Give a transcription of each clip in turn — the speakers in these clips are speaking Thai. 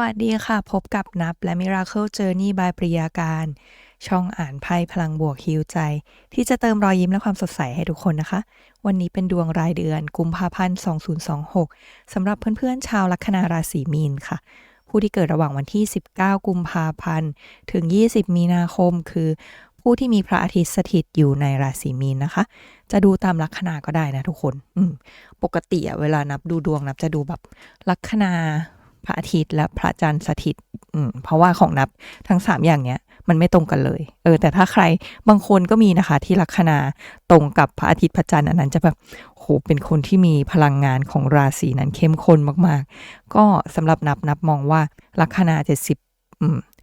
วัสดีค่ะ พบกับนับและ Miracle Journey by ปริยาการ ช่องอ่านไพ่พลังบวกฮิวใจ ที่จะเติมรอยยิ้มและความสดใสให้ทุกคนนะคะ วันนี้เป็นดวงรายเดือนกุมภาพันธ์2026สำหรับเพื่อนๆ ชาวลัคนาราศีมีนค่ะ ผู้ที่เกิดระหว่างวันที่ 19 กุมภาพันธ์ ถึง 20 มีนาคม คือ ผู้ที่มีพระอาทิตย์สถิตอยู่ในราศีมีนนะคะ จะดูตามลัคนาก็ได้นะทุกคน ปกติอะเวลานับดูดวงนับจะดูแบบลัคนา พระอาทิตย์และพระจันทร์สถิตอืมเพราะว่าของนับทั้งสามอย่างเนี้ยมันไม่ตรงกันเลย เออ แต่ถ้าใครบางคนก็มีนะคะ ที่ลัคนาตรงกับพระอาทิตย์พระจันทร์อันนั้นจะแบบโหเป็นคนที่มีพลังงานของราศีนั้นเข้มข้นมากๆ ก็สำหรับนับนับมองว่าลัคนาเจ็ดสิบ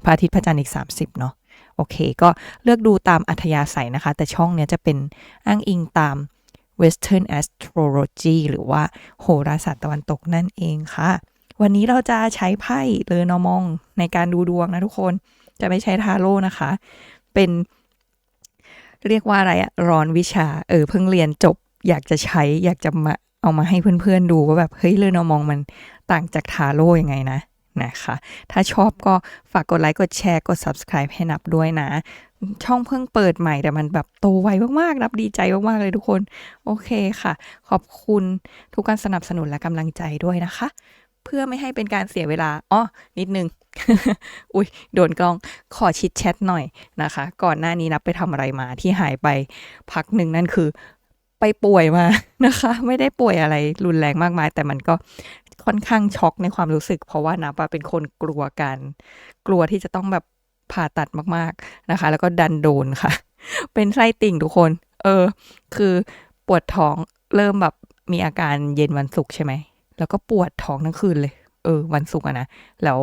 พระอาทิตย์พระจันทร์อีกสามสิบเนาะโอเค ก็เลือกดูตามอัธยาศัยนะคะ แต่ช่องเนี้ยจะเป็นอ้างอิงตาม Western Astrology หรือว่าโหราศาสตร์ตะวันตกนั่นเองค่ะ วันนี้เราจะใช้ไพ่เลอนอมองในการดูดวงนะทุกคน จะไม่ใช้ทาโร่นะคะ เป็น เรียกว่าอะไรอะร้อนวิชา เออ เพิ่งเรียนจบ อยากจะใช้ อยากจะมาเอามาให้เพื่อนๆดูว่าแบบ เฮ้ยเลอนอมองมันต่างจากทาโร่ยังไงนะนะคะ ถ้าชอบก็ฝากกดไลค์ กดแชร์ กด subscribe ให้นับด้วยนะ ช่องเพิ่งเปิดใหม่แต่มันแบบโตไวมากๆ นับดีใจมากๆ เลยทุกคน โอเคค่ะ ขอบคุณทุกการสนับสนุนและกำลังใจด้วยนะคะ เพื่อไม่ให้เป็นการเสียเวลาอ๋อนิดนึง อุ้ยโดนกล้องขอชิดแชทหน่อยนะคะ ก่อนหน้านี้นับไปทำอะไรมาที่หายไปพักหนึ่งนั่นคือ ไปป่วยมานะคะ ไม่ได้ป่วยอะไรรุนแรงมากมาย แต่มันก็ค่อนข้างช็อกในความรู้สึก เพราะว่านับอะเป็นคนกลัวการกลัวที่จะต้องแบบผ่าตัดมากๆนะคะ แล้วก็ดันโดนค่ะ เป็นไส้ติ่งทุกคน เออ คือปวดท้องเริ่มแบบมีอาการเย็นวันศุกร์ใช่ไหม แล้วก็ปวดท้องทั้งคืนเลย เออ วันศุกร์นะ แล้ว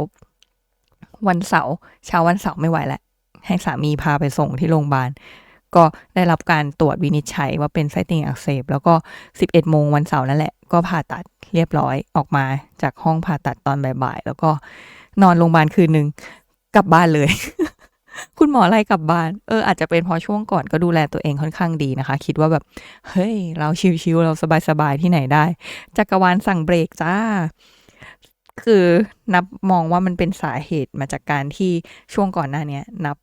วันเสาร์เช้าวันเสาร์ไม่ไหวแล้วให้สามีพาไปส่งที่โรงพยาบาล ก็ได้รับการตรวจวินิจฉัยว่าเป็นไส้ติ่งอักเสบ แล้วก็ 11 โมงวันเสาร์นั่นแหละ ก็ผ่าตัดเรียบร้อยออกมาจากห้องผ่าตัดตอนบ่ายๆ แล้วก็นอนโรงพยาบาลคืนหนึ่งกลับบ้านเลย คุณหมอไล่กลับบ้าน เอออาจจะเป็นเพราะช่วงก่อนก็ดูแลตัวเองค่อนข้างดีนะคะ คิดว่าแบบ เฮ้ย เราชิวๆเราสบายๆที่ไหนได้ จักรวาลสั่งเบรกจ้า คือนับมองว่ามันเป็นสาเหตุมาจากการที่ช่วงก่อนหน้านี้นับ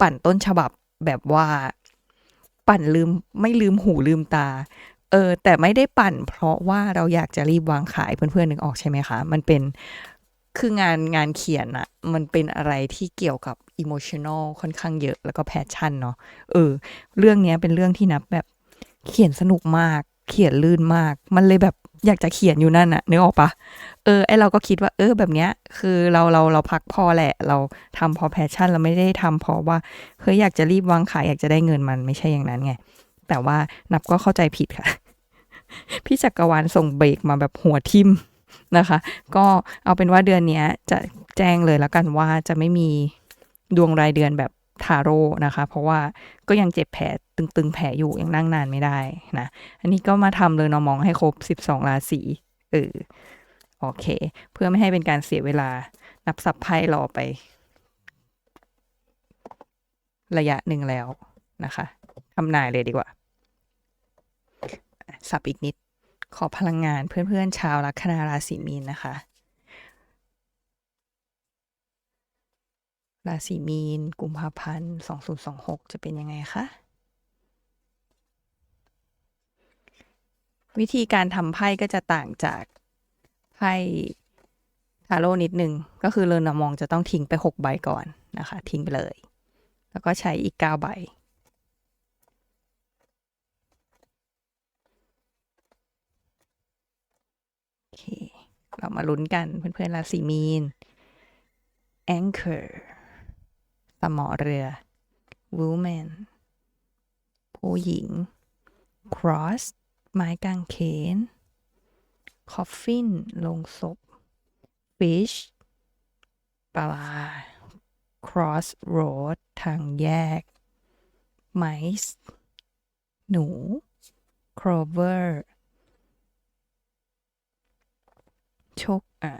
ปั่นต้นฉบับแบบว่า ปั่นลืมไม่ลืมหูลืมตา เออแต่ไม่ได้ปั่น เพราะว่าเราอยากจะรีบวางขายเพื่อนๆนึกออกใช่ไหมคะ มันเป็น คืองานงานเขียนอะมันเป็นอะไรที่เกี่ยวกับอิโมชันอลค่อนข้างเยอะแล้วก็แพชชั่นเนาะเออ เรื่องนี้เป็นเรื่องที่นับแบบเขียนสนุกมาก เขียนลื่นมาก มันเลยแบบอยากจะเขียนอยู่นั่นอะนึกออกปะเออไอเราก็คิดว่าเออแบบเนี้ย คือเราเราเราพักพอแหละ เราทำพอแพชชั่นเราไม่ได้ทำเพราะว่าเฮ้ยอยากจะรีบวางขายอยากจะได้เงินมันไม่ใช่อย่างนั้นไงแต่ว่านับก็เข้าใจผิดค่ะ พี่จักรวาลส่งเบรกมาแบบหัวทิ่ม นะคะ ก็เอาเป็นว่าเดือนนี้จะแจ้งเลยแล้วกันว่าจะไม่มีดวงรายเดือนแบบทาโร่นะคะ เพราะว่าก็ยังเจ็บแผลตึงๆ แผลอยู่ยังนั่งนานไม่ได้นะ อันนี้ก็มาทำเลยนอมองให้ครบสิบสองราศีเออโอเค เพื่อไม่ให้เป็นการเสียเวลานับสับไพ่รอไป ระยะหนึ่งแล้วนะคะทำนายเลยดีกว่า สับอีกนิด ขอพลังงานเพื่อนๆชาวลัคนาราศีมีนนะคะ ราศีมีน กุมภาพันธ์สองศูนย์สองหกจะเป็นยังไงคะ วิธีการทำไพ่ก็จะต่างจากไพ่ทาโร่นิดนึง ก็คือเรนามองจะต้องทิ้งไปหกใบก่อนนะคะ ทิ้งไปเลย แล้วก็ใช้อีกเก้าใบ โอ เค เรามาลุ้นกันเพื่อนๆราศีมีน anchor สมอเรือ woman ผู้หญิง cross ไม้กางเขน coffin ลงศพ fish ปลา cross road ทางแยก mice หนู clover โชคอะ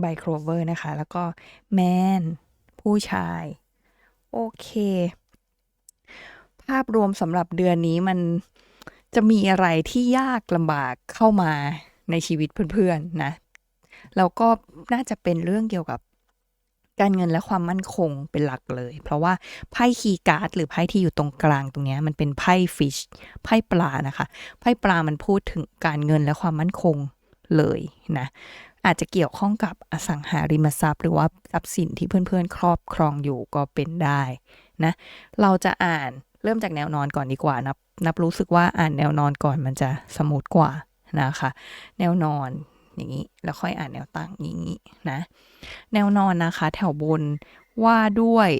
ใบ clover นะคะ แล้วก็ man ผู้ชาย โอเค ภาพรวมสำหรับเดือนนี้มันจะมีอะไรที่ยากลำบากเข้ามาในชีวิตเพื่อนๆนะแล้วก็น่าจะเป็นเรื่องเกี่ยวกับการเงินและความมั่นคงเป็นหลักเลย เพราะว่าไพ่คีย์การ์ดหรือไพ่ที่อยู่ตรงกลางตรงนี้มันเป็นไพ่ฟิชไพ่ปลานะคะ ไพ่ปลามันพูดถึงการเงินและความมั่นคง เลยนะอาจจะเกี่ยวข้องกับอสังหาริมทรัพย์ หรือว่าทรัพย์สินที่เพื่อนๆ ครอบครองอยู่ก็เป็นได้นะเราจะอ่านเริ่มจากแนวนอนก่อนดีกว่านับนับรู้สึกว่าอ่านแนวนอนก่อนมันจะสมูทกว่านะคะ แนวนอนอย่างนี้แล้วค่อยอ่านแนวตั้งอย่างนี้นะแนวนอนนะคะ แถวบนว่าด้วย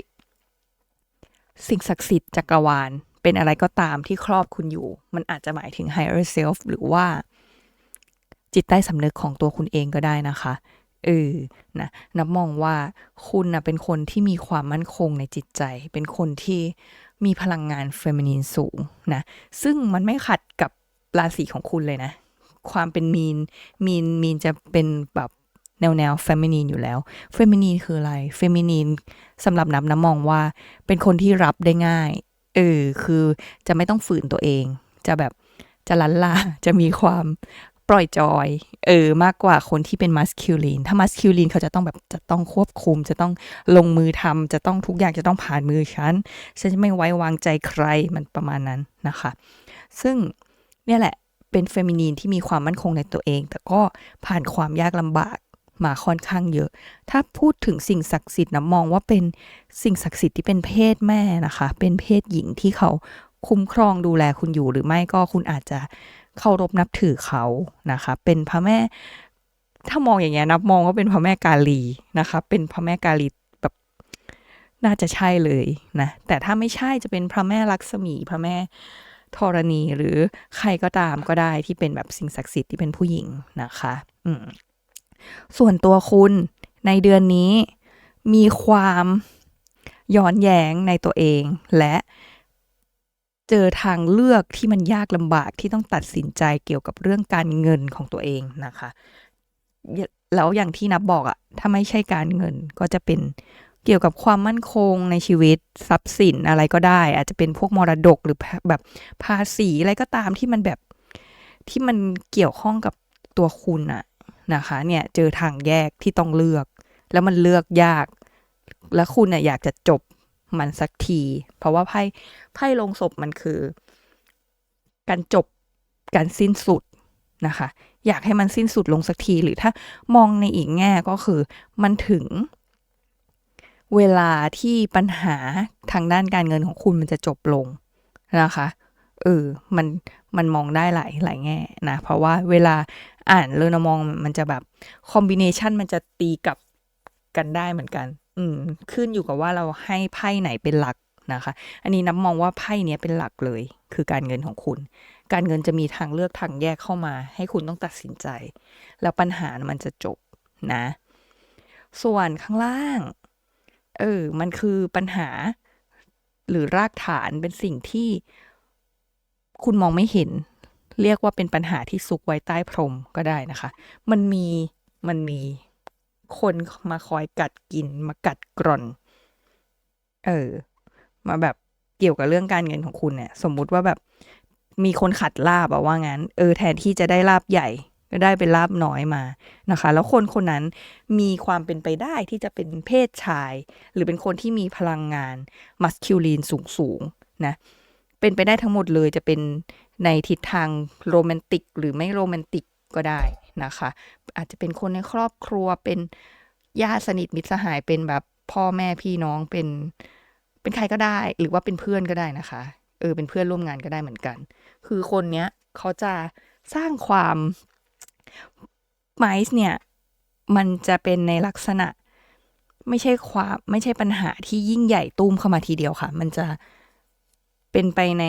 สิ่งศักดิ์สิทธิ์จักรวาลเป็นอะไรก็ตามที่ครอบคุณอยู่ มันอาจจะหมายถึง higher self หรือว่า จิตใต้สำนึกของตัวคุณเองก็ได้นะคะเออนะนับมองว่าคุณนะเป็นคนที่มีความมั่นคงในจิตใจ เป็นคนที่มีพลังงานเฟมินีนสูงนะ ซึ่งมันไม่ขัดกับราศีของคุณเลยนะ ความเป็นมีน มีน มีนจะเป็นแบบแนวแนวเฟมินีนอยู่แล้ว เฟมินีนคืออะไร เฟมินีนสำหรับนับน้ำมองว่าเป็นคนที่รับได้ง่าย เออ คือจะไม่ต้องฝืนตัวเอง จะแบบจะลันลาจะมีความ ปล่อยจอย เออ มากกว่าคนที่เป็นมัสคิวลีน ถ้ามัสคิวลีนเขาจะต้องแบบจะต้องควบคุม จะต้องลงมือทำจะต้องทุกอย่างจะต้องผ่านมือฉัน ฉันจะไม่ไว้วางใจใครมันประมาณนั้นนะคะ ซึ่งเนี่ยแหละเป็นเฟมินีนที่มีความมั่นคงในตัวเอง แต่ก็ผ่านความยากลำบากมาค่อนข้างเยอะ ถ้าพูดถึงสิ่งศักดิ์สิทธิ์นะมองว่าเป็นสิ่งศักดิ์สิทธิ์ที่เป็นเพศแม่นะคะ เป็นเพศหญิงที่เขาคุ้มครองดูแลคุณอยู่หรือไม่ก็คุณอาจจะ เคารพนับถือเขานะคะ เป็นพระแม่ ถ้ามองอย่างเงี้ยนับมองว่าเป็นพระแม่กาลีนะคะ เป็นพระแม่กาลีแบบน่าจะใช่เลยนะ แต่ถ้าไม่ใช่จะเป็นพระแม่ลักษมีพระแม่ธรณีหรือใครก็ตามก็ได้ที่เป็นแบบสิ่งศักดิ์สิทธิ์ที่เป็นผู้หญิงนะคะ อืมส่วนตัวคุณในเดือนนี้มีความย้อนแย้งในตัวเองและ เจอทางเลือกที่มันยากลำบากที่ต้องตัดสินใจเกี่ยวกับเรื่องการเงินของตัวเองนะคะ แล้วอย่างที่นับบอกอะถ้าไม่ใช่การเงินก็จะเป็นเกี่ยวกับความมั่นคงในชีวิตทรัพย์สินอะไรก็ได้ อาจจะเป็นพวกมรดกหรือแบบภาษีอะไรก็ตามที่มันแบบที่มันเกี่ยวข้องกับตัวคุณอะนะคะ เนี่ยเจอทางแยกที่ต้องเลือก แล้วมันเลือกยาก แล้วคุณเนี่ยอยากจะจบ มันสักที เพราะว่าไพ่ไพ่ลงศพมันคือ การจบการสิ้นสุดนะคะ อยากให้มันสิ้นสุดลงสักทีหรือถ้ามองในอีกแง่ก็คือมันถึง เวลาที่ปัญหาทางด้านการเงินของคุณมันจะจบลงนะคะเออมันมันมองได้หลายหลายแง่นะเพราะว่าเวลาอ่านเรนมองมันจะแบบคอมบิเนชันมันจะตีกับกันได้เหมือนกัน อืมขึ้นอยู่กับว่าเราให้ไพ่ไหนเป็นหลักนะคะ อันนี้นับมองว่าไพ่เนี้ยเป็นหลักเลย คือการเงินของคุณ การเงินจะมีทางเลือกทางแยกเข้ามา ให้คุณต้องตัดสินใจ แล้วปัญหามันจะจบนะ ส่วนข้างล่าง เออ มันคือปัญหา หรือรากฐานเป็นสิ่งที่ คุณมองไม่เห็น เรียกว่าเป็นปัญหาที่ซุกไว้ใต้พรมก็ได้นะคะ มันมี มันมี คนมาคอยกัดกินมากัดกร่อน เออ มาแบบเกี่ยวกับเรื่องการเงินของคุณเนี่ย สมมุติว่าแบบมีคนขัดลาบอะว่างั้น เออแทนที่จะได้ลาบใหญ่ ก็ได้เป็นลาบน้อยมานะคะ แล้วคนคนนั้นมีความเป็นไปได้ที่จะเป็นเพศชาย หรือเป็นคนที่มีพลังงานมัสคิวลีนสูงสูงนะ เป็นไปได้ทั้งหมดเลยจะเป็นในทิศทางโรแมนติกหรือไม่โรแมนติกก็ได้ นะคะ อาจจะเป็นคนในครอบครัวเป็นญาติสนิทมิตรสหายเป็นแบบพ่อแม่พี่น้องเป็นเป็นใครก็ได้ หรือว่าเป็นเพื่อนก็ได้นะคะ เออเป็นเพื่อนร่วมงานก็ได้เหมือนกัน คือคนเนี้ยเขาจะสร้างความไมซ์เนี่ยมันจะเป็นในลักษณะ ไม่ใช่ความไม่ใช่ปัญหาที่ยิ่งใหญ่ตุ้มเข้ามาทีเดียวค่ะ มันจะเป็นไปใน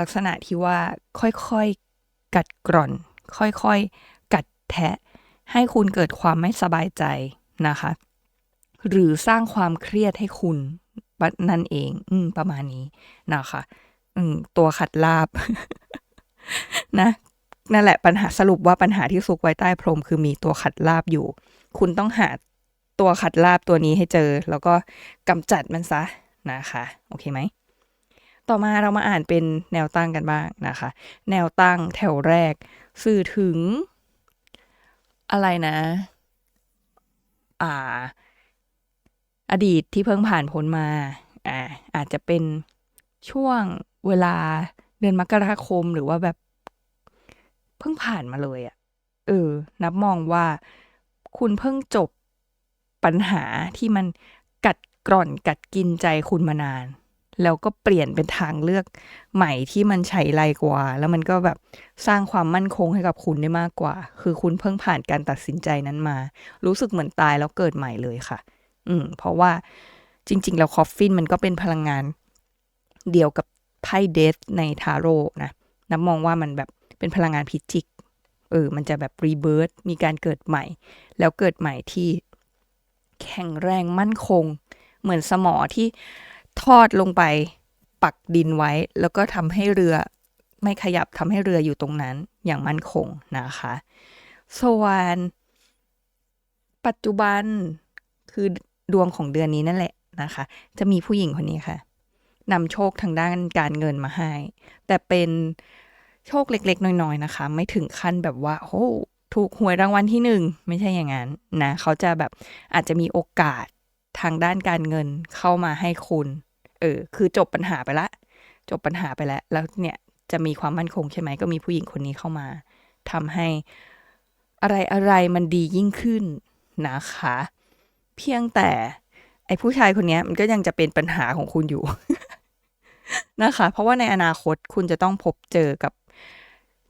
ลักษณะที่ว่าค่อยๆกัดกร่อน ค่อยๆ แทะให้คุณเกิดความไม่สบายใจนะคะ หรือสร้างความเครียดให้คุณนั่นเองอืประมาณนี้นะคะอืตัวขัดลาบนะนั่นแหละปัญหาสรุปว่าปัญหาที่ซุกไว้ใต้พรม คือมีตัวขัดลาบอยู่ คุณต้องหาตัวขัดลาบตัวนี้ให้เจอ แล้วก็กำจัดมันซะนะคะ โอเคไหม ต่อมาเรามาอ่านเป็นแนวตั้งกันบ้างนะคะ แนวตั้งแถวแรก สื่อถึง อะไรนะ อ่า อดีตที่เพิ่งผ่านพ้นมา อ่า อาจจะเป็นช่วงเวลาเดือนมกราคมหรือว่าแบบ เพิ่งผ่านมาเลยอะ่ะ เออ นับมองว่าคุณเพิ่งจบปัญหาที่มันกัดกร่อนกัดกินใจคุณมานาน แล้วก็เปลี่ยนเป็นทางเลือกใหม่ที่มันใช้ไรกว่า แล้วมันก็แบบสร้างความมั่นคงให้กับคุณได้มากกว่า คือคุณเพิ่งผ่านการตัดสินใจนั้นมา รู้สึกเหมือนตายแล้วเกิดใหม่เลยค่ะ อืม เพราะว่าจริง ๆ แล้วคอฟฟินมันก็เป็นพลังงาน เดียวกับไพ่เดธในทาโร่นะนับมองว่ามันแบบเป็นพลังงานพิจิกเออ มันจะแบบรีเบิร์ตมีการเกิดใหม่ แล้วเกิดใหม่ที่แข็งแรงมั่นคง เหมือนสมอที่ ทอดลงไป ปักดินไว้ แล้วก็ทำให้เรือไม่ขยับทำให้เรืออยู่ตรงนั้นอย่างมั่นคงนะคะ ส่วนปัจจุบันคือดวงของเดือนนี้นั่นแหละนะคะ จะมีผู้หญิงคนนี้ค่ะนำโชคทางด้านการเงินมาให้ แต่เป็นโชคเล็ก ๆ น้อยๆนะคะ ไม่ถึงขั้นแบบว่าโอ้ถูกหวยรางวัลที่หนึ่งไม่ใช่อย่างนั้นนะ เขาจะแบบอาจจะมีโอกาส ทางด้านการเงินเข้ามาให้คุณ เออ คือจบปัญหาไปละ จบปัญหาไปแล้ว แล้วเนี่ยจะมีความมั่นคงใช่ไหม ก็มีผู้หญิงคนนี้เข้ามาทำให้อะไรอะไรมันดียิ่งขึ้นนะคะ เพียงแต่ไอ้ผู้ชายคนนี้มันก็ยังจะเป็นปัญหาของคุณอยู่นะคะ เพราะว่าในอนาคตคุณจะต้องพบเจอกับ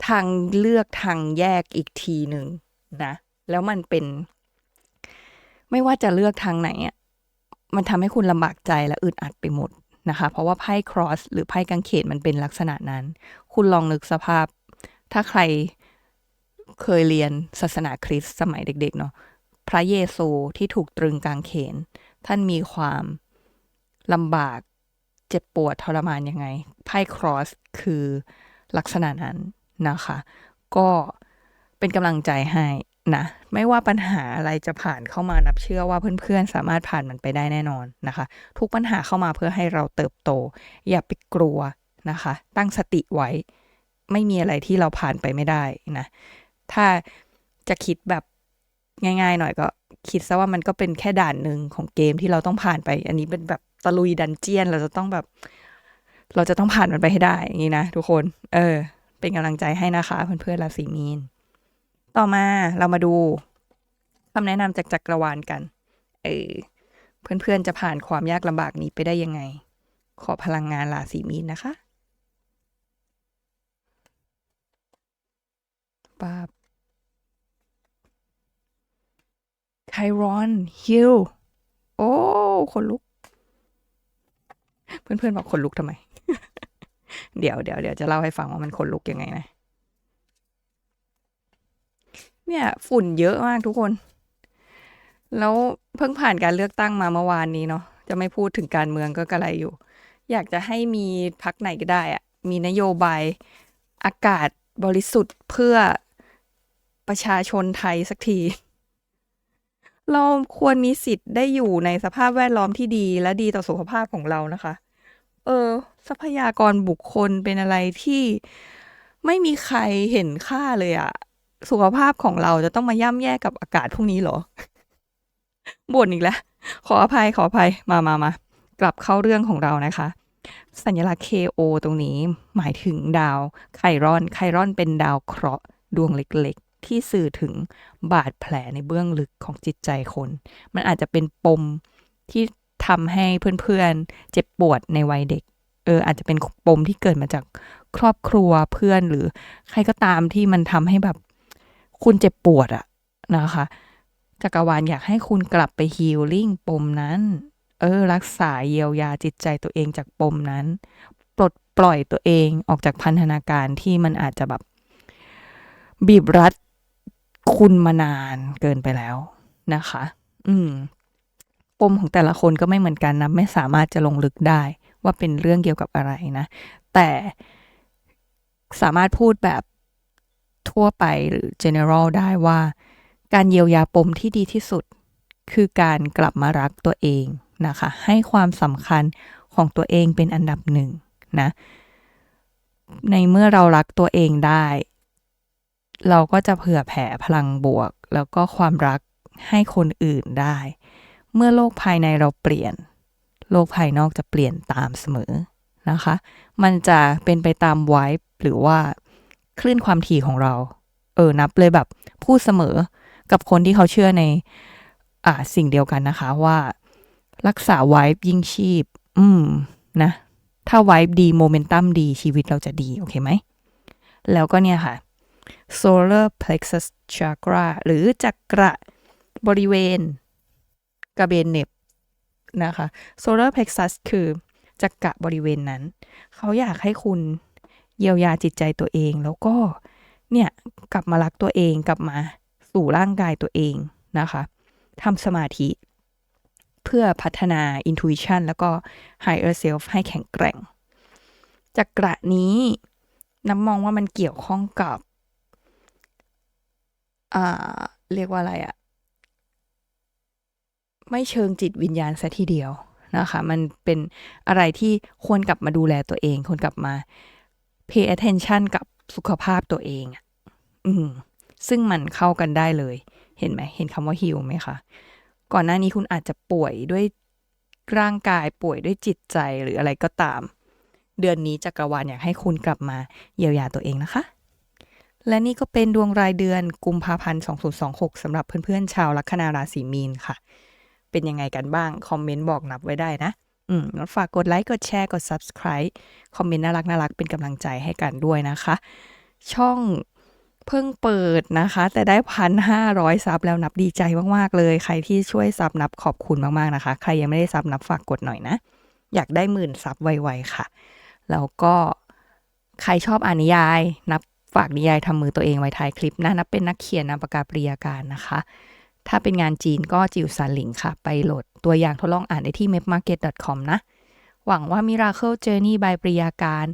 ทางเลือกทางแยกอีกทีหนึ่งนะ แล้วมันเป็น ไม่ว่าจะเลือกทางไหนอะ มันทำให้คุณลำบากใจและอึดอัดไปหมดนะคะ เพราะว่าไพ่ครอสหรือไพ่กางเขนมันเป็นลักษณะนั้น คุณลองนึกสภาพ ถ้าใครเคยเรียนศาสนาคริสต์สมัยเด็ก ๆ เนาะพระเยซูที่ถูกตรึงกางเขน ท่านมีความลำบากเจ็บปวดทรมานยังไงไพ่ครอสคือลักษณะนั้นนะคะ ก็เป็นกำลังใจให้ นะ ไม่ว่าปัญหาอะไรจะผ่านเข้ามานับเชื่อว่าเพื่อนๆ สามารถผ่านมันไปได้แน่นอนนะคะ ทุกปัญหาเข้ามาเพื่อให้เราเติบโต อย่าไปกลัวนะคะ ตั้งสติไว้ ไม่มีอะไรที่เราผ่านไปไม่ได้นะ ถ้าจะคิดแบบง่ายๆหน่อยก็คิดซะว่ามันก็เป็นแค่ด่านหนึ่งของเกมที่เราต้องผ่านไป อันนี้เป็นแบบตะลุยดันเจียน เราจะต้องแบบ เราจะต้องผ่านมันไปให้ได้อย่างนี้นะทุกคน เออ เป็นกำลังใจให้นะคะเพื่อนๆราศีมีน ต่อมาเรามาดูคำแนะนำจากจักรวาลกัน เออเพื่อนๆจะผ่านความยากลำบากนี้ไปได้ยังไง ขอพลังงานราศีมีนนะคะปาบไครอนฮิลโอ้คนลุก เพื่อนๆบอกคนลุกทำไม เดี๋ยวเดี๋ยวเดี๋ยวจะเล่าให้ฟังว่ามันคนลุกยังไงนะ เนี่ย ฝุ่นเยอะมากทุกคน แล้วเพิ่งผ่านการเลือกตั้งมาเมื่อวานนี้เนาะจะไม่พูดถึงการเมืองก็กระไรอยู่ อยากจะให้มีพักไหนก็ได้อะมีนโยบายอากาศบริสุทธิ์เพื่อประชาชนไทยสักที เราควรมีสิทธิ์ได้อยู่ในสภาพแวดล้อมที่ดีและดีต่อสุขภาพของเรานะคะ เออ ทรัพยากรบุคคลเป็นอะไรที่ไม่มีใครเห็นค่าเลยอะ สุขภาพของเราจะต้องมาย่ำแย่กับอากาศพวกนี้เหรอบ่นอีกแล้ว ขออภัยขออภัยมามามากลับเข้าเรื่องของเรานะคะ สัญลักษณ์ KO ตรงนี้หมายถึงดาวไครอน ไครอนเป็นดาวเคราะห์ดวงเล็กๆ ที่สื่อถึงบาดแผลในเบื้องลึกของจิตใจคน มันอาจจะเป็นปมที่ทำให้เพื่อนๆ เจ็บปวดในวัยเด็ก เอออาจจะเป็นปมที่เกิดมาจากครอบครัวเพื่อนหรือใครก็ตามที่มันทำให้แบบ คุณเจ็บปวดอะนะคะ จักรวาลอยากให้คุณกลับไปฮีลลิ่งปมนั้น เออ รักษาเยียวยาจิตใจตัวเองจากปมนั้น ปลดปล่อยตัวเองออกจากพันธนาการที่มันอาจจะแบบ บีบรัดคุณมานานเกินไปแล้วนะคะ อืม ปมของแต่ละคนก็ไม่เหมือนกันนะ ไม่สามารถจะลงลึกได้ว่าเป็นเรื่องเกี่ยวกับอะไรนะ แต่สามารถพูดแบบ ทั่วไปหรือ general ได้ว่า การเยียวยาปมที่ดีที่สุด คือการกลับมารักตัวเองนะคะ ให้ความสำคัญของตัวเองเป็นอันดับหนึ่งนะ ในเมื่อเรารักตัวเองได้ เราก็จะเผื่อแผ่พลังบวก แล้วก็ความรักให้คนอื่นได้ เมื่อโลกภายในเราเปลี่ยน โลกภายนอกจะเปลี่ยนตามเสมอนะคะ มันจะเป็นไปตามไวบ์หรือว่า คลื่นความถี่ของเรา เออนับเลยแบบพูดเสมอกับคนที่เขาเชื่อในอ่าสิ่งเดียวกันนะคะว่ารักษาไวบ์ยิ่งชีพ อืม นะ ถ้าไวบ์ดีโมเมนตัมดีชีวิตเราจะดี โอเคไหม แล้วก็เนี่ยค่ะ solar plexus chakra หรือจักระบริเวณกระเบนเน็บนะคะ solar plexus คือจักระบริเวณนั้น เขาอยากให้คุณ เยียวยาจิตใจตัวเอง แล้วก็เนี่ยกลับมารักตัวเองกลับมาสู่ร่างกายตัวเองนะคะทำสมาธิ เพื่อพัฒนา intuition แล้วก็ higher self ให้แข็งแกร่งจักระนี้น้ำมองว่ามันเกี่ยวข้องกับอ่าเรียกว่าอะไรอะไม่เชิงจิตวิญญาณซะทีเดียวนะคะ มันเป็นอะไรที่ควรกลับมาดูแลตัวเองควรกลับมา pay attention กับสุขภาพตัวเองอะอืมซึ่งมันเข้ากันได้เลย เห็นไหม เห็นคำว่า heal ไหมคะ ก่อนหน้านี้คุณอาจจะป่วยด้วยร่างกายป่วยด้วยจิตใจหรืออะไรก็ตาม เดือนนี้จักรวาลอยากให้คุณกลับมาเยียวยาตัวเองนะคะ และนี่ก็เป็นดวงรายเดือนกุมภาพันธ์ 2026สำหรับเพื่อนๆชาวลัคนาราศีมีนค่ะ เป็นยังไงกันบ้าง คอมเมนต์บอกนับไว้ได้นะ อืมฝากกดไลค์กดแชร์กด subscribe คอมเมนต์น่ารักน่ารักเป็นกำลังใจให้กันด้วยนะคะ ช่องเพิ่งเปิดนะคะ แต่ได้พันห้าร้อยซับแล้วนับดีใจมาก ๆ เลย ใครที่ช่วยซับนับขอบคุณมาก ๆ นะคะ ใครยังไม่ได้ซับนับฝากกดหน่อยนะ อยากได้หมื่นซับไว ๆ ค่ะ แล้วก็ใครชอบอ่านนิยาย นับฝากนิยายทำมือตัวเองไว้ท้ายคลิปนะนับเป็นนักเขียนนามปากกาปริยาการนะคะ ถ้าเป็นงานจีนก็จิวซันหลิงค่ะ ไปโหลด ตัวอย่างทดลองอ่านได้ที่ mapmarket.com นะ หวังว่า Miracle Journey by ปริยาการ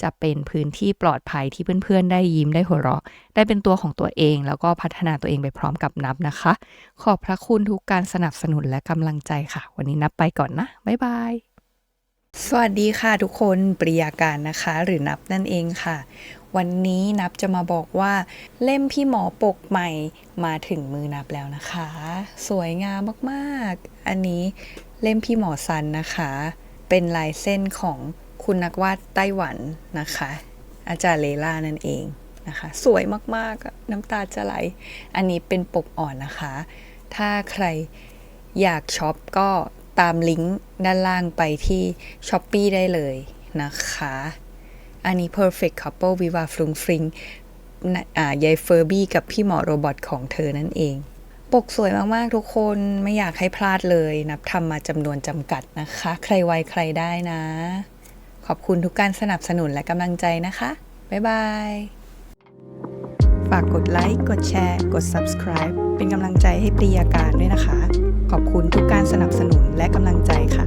จะเป็นพื้นที่ปลอดภัยที่เพื่อนๆ ได้ยิ้มได้หัวเราะ ได้เป็นตัวของตัวเอง แล้วก็พัฒนาตัวเองไปพร้อมกับนับนะคะ ขอบพระคุณทุกการสนับสนุนและกำลังใจค่ะ วันนี้นับไปก่อนนะ บ๊ายบายสวัสดีค่ะทุกคนปริยาการนะคะ หรือนับนั่นเองค่ะ วันนี้นับจะมาบอกว่า เล่มพี่หมอปกใหม่มาถึงมือนับแล้วนะคะ สวยงามมากๆ อันนี้เล่มพี่หมอซันนะคะ เป็นลายเส้นของคุณนักวาดไต้หวันนะคะ อาจารย์เลล่านั่นเองนะคะ สวยมากๆ น้ำตาจะไหล อันนี้เป็นปกอ่อนนะคะ ถ้าใครอยากช็อปก็ตามลิงก์ด้านล่างไปที่ s h อ p e e ได้เลยนะคะ อันนี้ perfect couple วิวาฟรุงฟริงยายเฟอร์บี้กับพี่หมอโรบอทของเธอนั่นเอง ปกสวยมาก ๆ ทุกคนไม่อยากให้พลาดเลย นับทำมาจำนวนจำกัดนะคะ ใครไวใครได้นะ ขอบคุณทุกการสนับสนุนและกำลังใจนะคะ บ๊ายบาย ฝากกดไลค์ กดแชร์ กด subscribe เป็นกำลังใจให้ปริยาการด้วยนะคะ ขอบคุณทุกการสนับสนุนและกำลังใจค่ะ